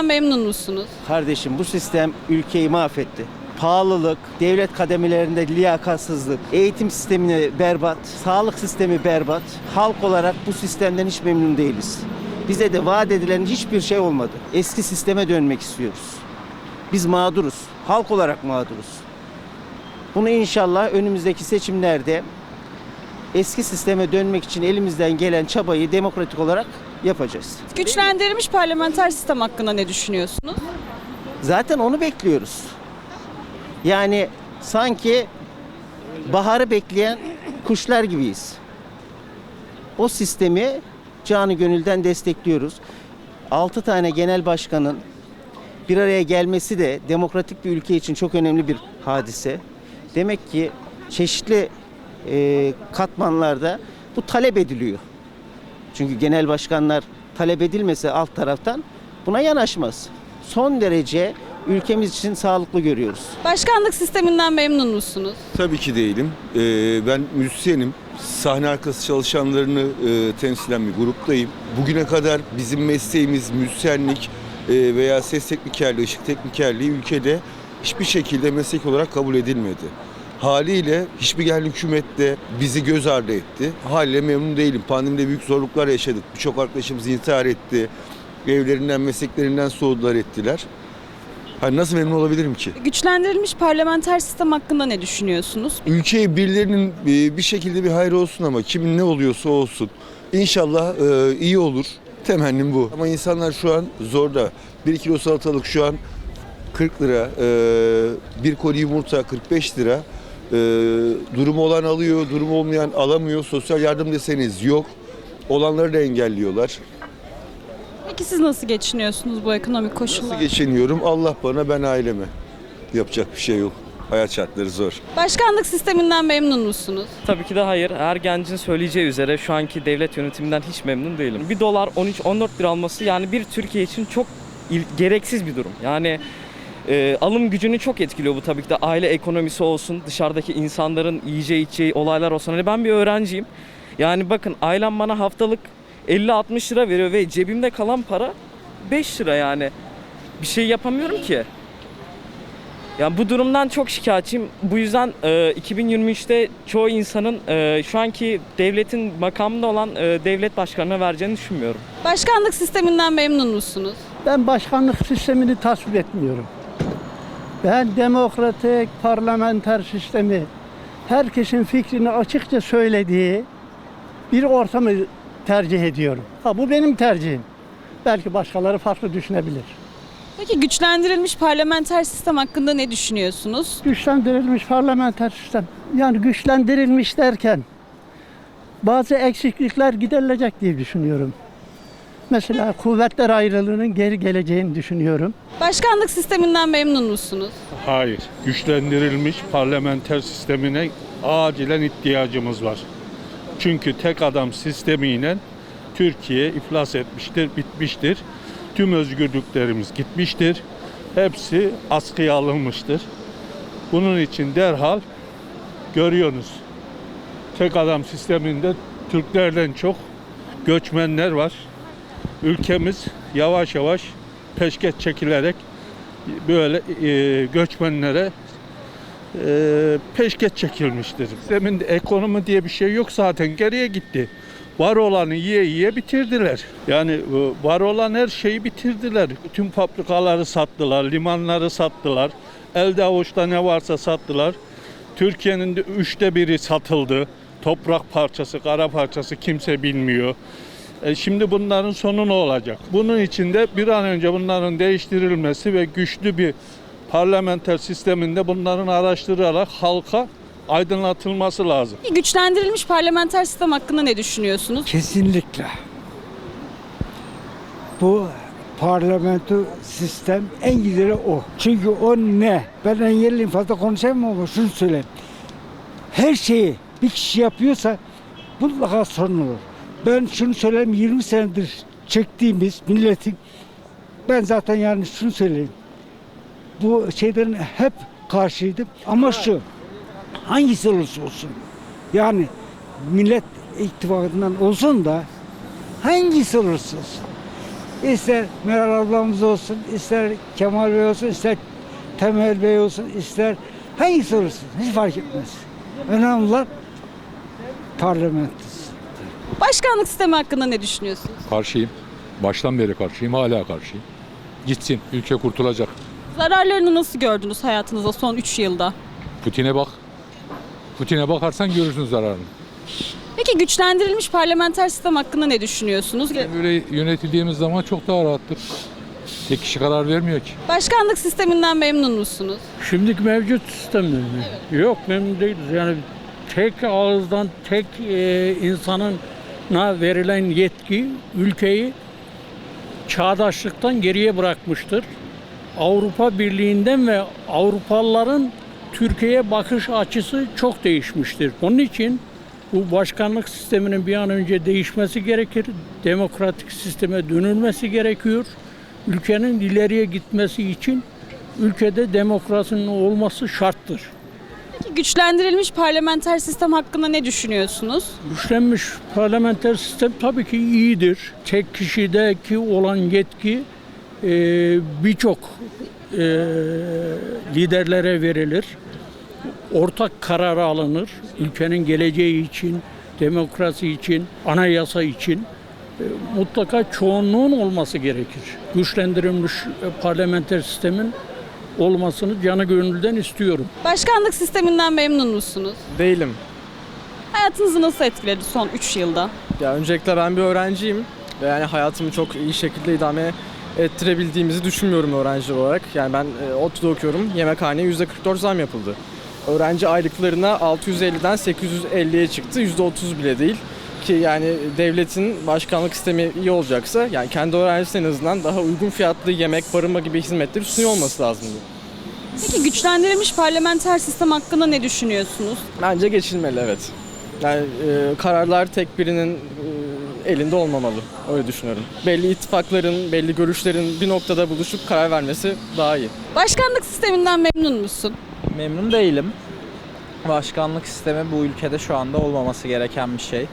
sisteminden memnun musunuz? Kardeşim bu sistem ülkeyi mahvetti. Pahalılık, devlet kademelerinde liyakatsızlık, eğitim sistemini berbat, sağlık sistemi berbat. Halk olarak bu sistemden hiç memnun değiliz. Bize de vaat edilen hiçbir şey olmadı. Eski sisteme dönmek istiyoruz. Biz mağduruz. Halk olarak mağduruz. Bunu inşallah önümüzdeki seçimlerde eski sisteme dönmek için elimizden gelen çabayı demokratik olarak yapacağız. Güçlendirilmiş parlamenter sistem hakkında ne düşünüyorsunuz? Zaten onu bekliyoruz. Yani sanki baharı bekleyen kuşlar gibiyiz. O sistemi canı gönülden destekliyoruz. 6 tane genel başkanın bir araya gelmesi de demokratik bir ülke için çok önemli bir hadise. Demek ki çeşitli e, katmanlarda bu talep ediliyor. Çünkü genel başkanlar talep edilmese alt taraftan buna yanaşmaz. Son derece ülkemiz için sağlıklı görüyoruz. Başkanlık sisteminden memnun musunuz? Tabii ki değilim. Ee, ben müzisyenim. Sahne arkası çalışanlarını e, temsilen bir gruptayım. Bugüne kadar bizim mesleğimiz müzisyenlik e, veya ses teknikerliği, ışık teknikerliği ülkede hiçbir şekilde meslek olarak kabul edilmedi. Haliyle hiçbir gelen hükümet de bizi göz ardı etti. Haliyle memnun değilim. Pandemide büyük zorluklar yaşadık. Birçok arkadaşımız intihar etti. Evlerinden, mesleklerinden soğudular ettiler. Hani nasıl memnun olabilirim ki? Güçlendirilmiş parlamenter sistem hakkında ne düşünüyorsunuz? Ülkeye birilerinin e, bir şekilde bir hayrı olsun ama kimin ne oluyorsa olsun. İnşallah e, iyi olur. Temennim bu. Ama insanlar şu an zorda. 1 kilo salatalık şu an 40 lira, e, bir koli yumurta 45 lira. E, durumu olan alıyor, durumu olmayan alamıyor. Sosyal yardım deseniz yok. Olanları da engelliyorlar. Peki siz nasıl geçiniyorsunuz bu ekonomik Nasıl koşullarda? geçiniyorum? Allah bana, ben aileme. Yapacak bir şey yok. Hayat şartları zor. Başkanlık sisteminden memnun musunuz? Tabii ki de hayır. Her gencin söyleyeceği üzere şu anki devlet yönetiminden hiç memnun değilim. 1 dolar 13-14 lira alması yani bir Türkiye için çok gereksiz bir durum. Yani e, alım gücünü çok etkiliyor bu tabii ki de. Aile ekonomisi olsun, dışarıdaki insanların yiyeceği içeceği olaylar olsun. Hani ben bir öğrenciyim. Yani bakın ailem bana haftalık 50-60 lira veriyor ve cebimde kalan para 5 lira yani. Bir şey yapamıyorum ki. Yani bu durumdan çok şikayetçiyim. Bu yüzden e, 2023'te çoğu insanın e, şu anki devletin makamında olan e, devlet başkanına vereceğini düşünmüyorum. Başkanlık sisteminden memnun musunuz? Ben başkanlık sistemini tasvip etmiyorum. Ben demokratik parlamenter sistemi herkesin fikrini açıkça söylediği bir ortamı tercih ediyorum. Ha bu benim tercihim. Belki başkaları farklı düşünebilir. Peki güçlendirilmiş parlamenter sistem hakkında ne düşünüyorsunuz? Güçlendirilmiş parlamenter sistem. Yani güçlendirilmiş derken bazı eksiklikler giderilecek diye düşünüyorum. Mesela kuvvetler ayrılığının geri geleceğini düşünüyorum. Başkanlık sisteminden memnun musunuz? Hayır. Güçlendirilmiş parlamenter sistemine acilen ihtiyacımız var. Çünkü tek adam sistemiyle Türkiye iflas etmiştir, bitmiştir. Tüm özgürlüklerimiz gitmiştir. Hepsi askıya alınmıştır. Bunun için derhal görüyorsunuz. Tek adam sisteminde Türklerden çok göçmenler var. Ülkemiz yavaş yavaş peşkeş çekilerek böyle e, göçmenlere e, peşkeş çekilmiştir. Demin de ekonomi diye bir şey yok zaten geriye gitti. Var olanı yiye yiye bitirdiler. Yani e, var olan her şeyi bitirdiler. Tüm fabrikaları sattılar, limanları sattılar. Elde avuçta ne varsa sattılar. Türkiye'nin de üçte biri satıldı. Toprak parçası, kara parçası kimse bilmiyor. E şimdi bunların sonu ne olacak? Bunun için de bir an önce bunların değiştirilmesi ve güçlü bir parlamenter sisteminde bunların araştırılarak halka aydınlatılması lazım. Güçlendirilmiş parlamenter sistem hakkında ne düşünüyorsunuz? Kesinlikle. Bu parlamento sistem en güzeli o. Çünkü o ne? Ben engelliyim fazla konuşamam ama şunu söyleyeyim. Her şeyi bir kişi yapıyorsa mutlaka sorun olur. Ben şunu söyleyeyim 20 senedir çektiğimiz milletin ben zaten yani şunu söyleyeyim. Bu şeylerin hep karşıydım ama şu hangisi olursa olsun yani millet ittifakından olsun da hangisi olursa olsun İster Meral ablamız olsun, ister Kemal Bey olsun, ister Temel Bey olsun, ister hangisi olursun hiç fark etmez. Önemli olan parlamentosu. Başkanlık sistemi hakkında ne düşünüyorsunuz? Karşıyım. Baştan beri karşıyım, hala karşıyım. Gitsin, ülke kurtulacak. Zararlarını nasıl gördünüz hayatınızda son 3 yılda? Putin'e bak. Putin'e bakarsan görürsün zararını. Peki güçlendirilmiş parlamenter sistem hakkında ne düşünüyorsunuz? Böyle yönetildiğimiz zaman çok daha rahattık. Tek kişi karar vermiyor ki. Başkanlık sisteminden memnun musunuz? Şimdiki mevcut sistemden mi? Yok memnun değiliz. Yani tek ağızdan tek e, insanın verilen yetki ülkeyi çağdaşlıktan geriye bırakmıştır. Avrupa Birliği'nden ve Avrupalıların Türkiye'ye bakış açısı çok değişmiştir. Onun için bu başkanlık sisteminin bir an önce değişmesi gerekir. Demokratik sisteme dönülmesi gerekiyor. Ülkenin ileriye gitmesi için ülkede demokrasinin olması şarttır. Güçlendirilmiş parlamenter sistem hakkında ne düşünüyorsunuz? Güçlenmiş parlamenter sistem tabii ki iyidir. Tek kişideki olan yetki e, birçok e, liderlere verilir. Ortak karar alınır. Ülkenin geleceği için, demokrasi için, anayasa için e, mutlaka çoğunluğun olması gerekir. Güçlendirilmiş e, parlamenter sistemin olmasını canı gönülden istiyorum. Başkanlık sisteminden memnun musunuz? Değilim. Hayatınızı nasıl etkiledi son 3 yılda? Ya öncelikle ben bir öğrenciyim ve yani hayatımı çok iyi şekilde idame ettirebildiğimizi düşünmüyorum öğrenci olarak. Yani ben e, ODTÜ'de okuyorum. Yemekhaneye %44 zam yapıldı. Öğrenci aylıklarına 650'den 850'ye çıktı. %30 bile değil. Ki yani devletin başkanlık sistemi iyi olacaksa yani kendi öğrencisine en azından daha uygun fiyatlı yemek, barınma gibi hizmetleri sunuyor olması lazımdı. Peki güçlendirilmiş parlamenter sistem hakkında ne düşünüyorsunuz? Bence geçilmeli evet. Yani e, kararlar tek birinin e, elinde olmamalı. Öyle düşünüyorum. Belli ittifakların, belli görüşlerin bir noktada buluşup karar vermesi daha iyi. Başkanlık sisteminden memnun musun? Memnun değilim. Başkanlık sistemi bu ülkede şu anda olmaması gereken bir şey.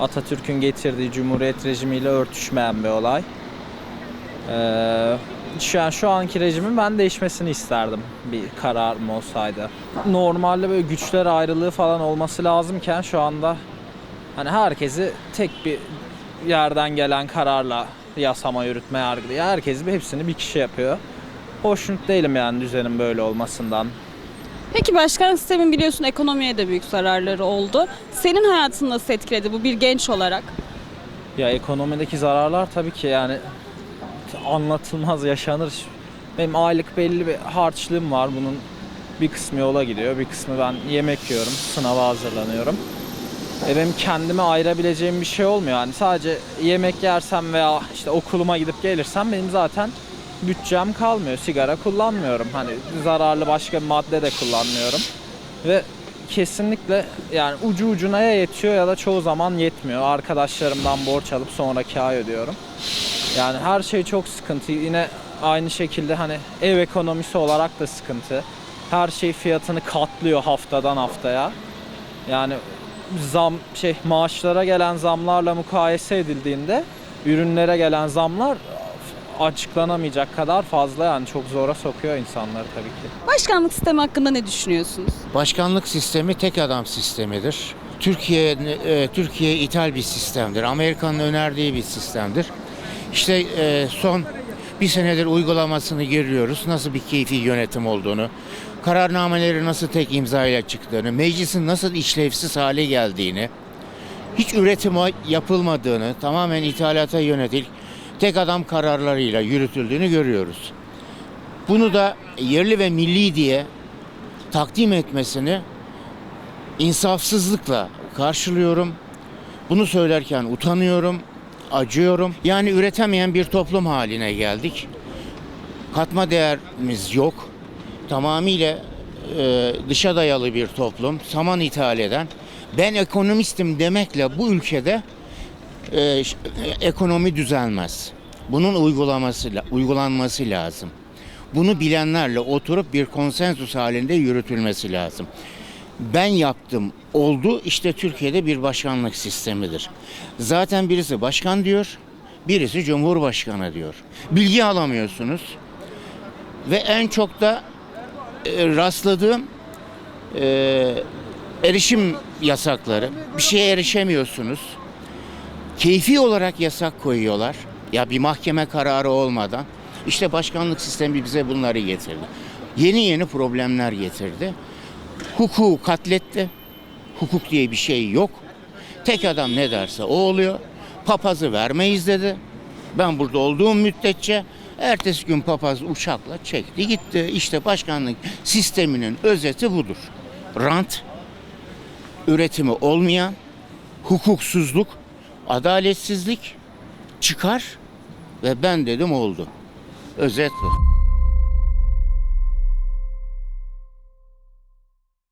Atatürk'ün getirdiği cumhuriyet rejimiyle örtüşmeyen bir olay. Ee, şu an şu anki rejimin ben değişmesini isterdim bir kararım olsaydı. Normalde böyle güçler ayrılığı falan olması lazımken şu anda hani herkesi tek bir yerden gelen kararla yasama, yürütme, yargılıyor. Herkesi hepsini bir kişi yapıyor. Hoşnut değilim yani düzenin böyle olmasından. Peki başkanlık sistemin biliyorsun ekonomiye de büyük zararları oldu. Senin hayatını nasıl etkiledi bu bir genç olarak? Ya ekonomideki zararlar tabii ki yani anlatılmaz yaşanır. Benim aylık belli bir harçlığım var. Bunun bir kısmı yola gidiyor, bir kısmı ben yemek yiyorum, sınava hazırlanıyorum. E benim kendime ayırabileceğim bir şey olmuyor. Yani sadece yemek yersem veya işte okuluma gidip gelirsem benim zaten bütçem kalmıyor. Sigara kullanmıyorum. Hani zararlı başka bir madde de kullanmıyorum. Ve kesinlikle yani ucu ucuna ya yetiyor ya da çoğu zaman yetmiyor. Arkadaşlarımdan borç alıp sonra kâr ödüyorum. Yani her şey çok sıkıntı. Yine aynı şekilde hani ev ekonomisi olarak da sıkıntı. Her şey fiyatını katlıyor haftadan haftaya. Yani zam şey maaşlara gelen zamlarla mukayese edildiğinde ürünlere gelen zamlar açıklanamayacak kadar fazla yani çok zora sokuyor insanları tabii ki. Başkanlık sistemi hakkında ne düşünüyorsunuz? Başkanlık sistemi tek adam sistemidir. Türkiye e, Türkiye ithal bir sistemdir. Amerika'nın önerdiği bir sistemdir. İşte e, son bir senedir uygulamasını görüyoruz. Nasıl bir keyfi yönetim olduğunu, kararnameleri nasıl tek imza ile çıktığını, meclisin nasıl işlevsiz hale geldiğini, hiç üretim yapılmadığını, tamamen ithalata yönelik tek adam kararlarıyla yürütüldüğünü görüyoruz. Bunu da yerli ve milli diye takdim etmesini insafsızlıkla karşılıyorum. Bunu söylerken utanıyorum, acıyorum. Yani üretemeyen bir toplum haline geldik. Katma değerimiz yok. Tamamıyla e, dışa dayalı bir toplum, saman ithal eden. Ben ekonomistim demekle bu ülkede e, ekonomi düzelmez. Bunun uygulaması uygulanması lazım. Bunu bilenlerle oturup bir konsensus halinde yürütülmesi lazım. Ben yaptım, oldu işte Türkiye'de bir başkanlık sistemidir. Zaten birisi başkan diyor, birisi Cumhurbaşkanı diyor. Bilgi alamıyorsunuz. Ve en çok da e, rastladığım e, erişim yasakları. Bir şeye erişemiyorsunuz. Keyfi olarak yasak koyuyorlar. Ya bir mahkeme kararı olmadan. İşte başkanlık sistemi bize bunları getirdi. Yeni yeni problemler getirdi. Hukuku katletti. Hukuk diye bir şey yok. Tek adam ne derse o oluyor. Papazı vermeyiz dedi. Ben burada olduğum müddetçe ertesi gün papaz uçakla çekti gitti. İşte başkanlık sisteminin özeti budur. Rant, üretimi olmayan, hukuksuzluk, adaletsizlik çıkar ve ben dedim oldu. Özet bu.